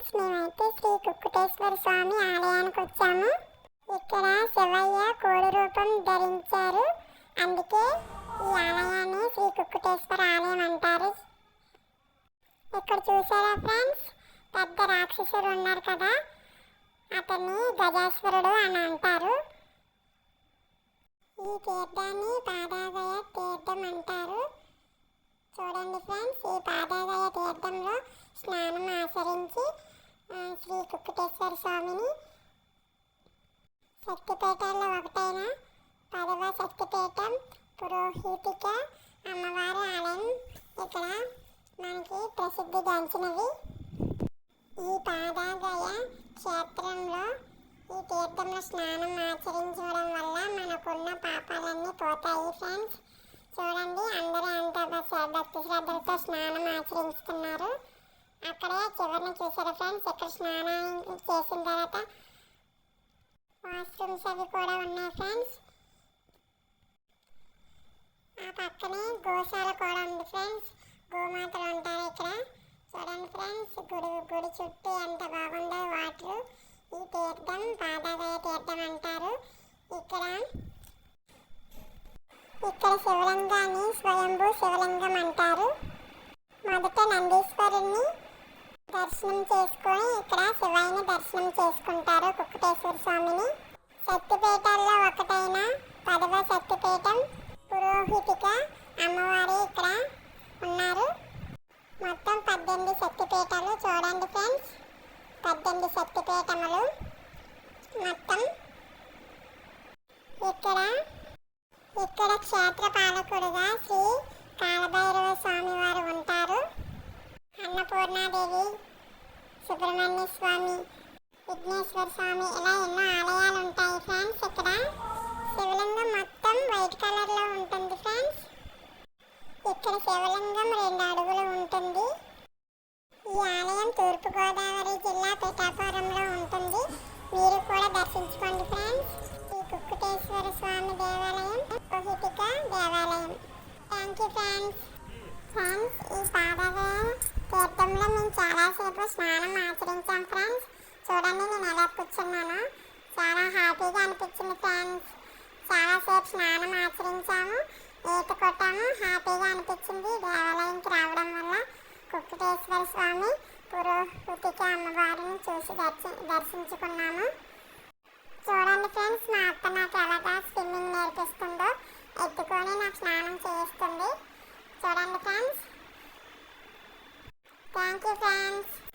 Friends మేమైతే శ్రీ కుక్కుటేశ్వర స్వామి ఆలయానికి వచ్చాము. ఇక్కడ శివయ్య కోడి రూపం ధరించారు. అందుకే ఈ ఆలయాన్ని శ్రీ కుక్కుటేశ్వర ఆలయం అంటారు. ఇక్కడ చూసారా ఫ్రెండ్స్? పెద్ద రాక్షసుడు ఉన్నారు కదా. అతన్ని గజేశ్వరుడు అని అంటారు. ఈ తీర్థాన్ని పాదాగయ తీర్థం అంటారు. చూడండి ఫ్రెండ్స్ ఈ పాదాగయ తీర్థంలో స్నానం ఆచరించి శ్రీ కుక్కుటేశ్వర స్వామిని. శక్తిపీఠాల్లో ఒకటైన పదవ శక్తిపీఠం పురోహితిక అమ్మవారి ఆలయం. ఇక్కడ మనకి ప్రసిద్ధిగాంచినవి ఈ పాదాగయ క్షేత్రంలో ఈ తీర్థంలో స్నానం ఆచరించడం వల్ల మనకున్న పాపాలన్నీ పోతాయి ఫ్రెండ్స్ చూడండి అందరూ అంత భక్తి శ్రద్ధలతో స్నానం ఆచరించుకున్నారు. చివరిని చూసారా ఫ్రెండ్స్? ఇక్కడ స్నానం చేసిన తర్వాత వాష్రూమ్స్ అవి కూడా ఉన్నాయి ఫ్రెండ్స్. ఆ పక్కనే గోశాల కూడా ఉంది ఫ్రెండ్స్. గోమాతలు ఉంటారు ఇక్కడ. చూడండి ఫ్రెండ్స్ గుడి గుడి చుట్టూ ఎంత బాగుందో వాటర్. ఈ తీర్థం పాదాదయ తీర్థం అంటారు. ఇక్కడ ఇక్కడ శివలింగాన్ని స్వయంభూ శివలింగం అంటారు. మొదట నందీశ్వరుణ్ణి దర్శనం చేసుకొని ఇక్కడ శివాయిని దర్శనం చేసుకుంటారు కుక్కటేశ్వర స్వామిని. శక్తిపీఠాల్లో ఒకటైన పదవ శక్తిపీఠం పురోహితిక అమ్మవారు ఇక్కడ ఉన్నారు. మొత్తం పద్దెనిమిది శక్తిపీఠాలు చూడండి ఫ్రెండ్స్. పద్దెనిమిది శక్తిపీఠములు. మొత్తం ఇక్కడ ఇక్కడ క్షేత్ర పాలకుడుగా శ్రీ కాలభైరవ స్వామి వారు ఉంటారు అన్నపూర్ణాదేవి సుబ్రహ్మణ్య స్వామి విఘ్నేశ్వర స్వామి ఇలా ఎన్నో ఆలయాలు ఉంటాయి ఫ్రెండ్స్ ఇక్కడ. శివలింగం మొత్తం వైట్ కలర్లో ఉంటుంది ఫ్రెండ్స్. ఇక్కడ శివలింగం రెండు అడుగులు ఉంటుంది. ఈ ఆలయం తూర్పుగోదావరి జిల్లా పిఠాపురంలో ఉంటుంది. మీరు కూడా దర్శించుకోండి ఫ్రెండ్స్. ఈ కుక్కుటేశ్వర స్వామి దేవాలయం రోహితిక దేవాలయం. థ్యాంక్ యూ ఫ్రెండ్స్ ఫ్రెండ్స్ ఈ పాదవే తీర్థంలో మేము చాలాసేపు స్నానం ఆచరించాం ఫ్రెండ్స్. చూడండి నేను ఎలా కూర్చున్నాను. చాలా హ్యాపీగా అనిపించింది ఫ్రెండ్స్. చాలాసేపు స్నానం ఆచరించాము. ఈత కొట్టాము. హ్యాపీగా అనిపించింది. దేవాలయంకి రావడం వల్ల కుక్కుటేశ్వర స్వామి పురోహితిక అమ్మవారిని చూసి దర్శి దర్శించుకున్నాము. చూడండి ఫ్రెండ్స్ మా అత్త నాకు ఎలాగా స్విమ్మింగ్ నేర్పిస్తుందో. ఎత్తుకొని నాకు స్నానం చేయిస్తుంది. చూడండి ఫ్రెండ్స్. థ్యాంక్ యూ ఫ్రెండ్స్ ఈ వీడియో కనుక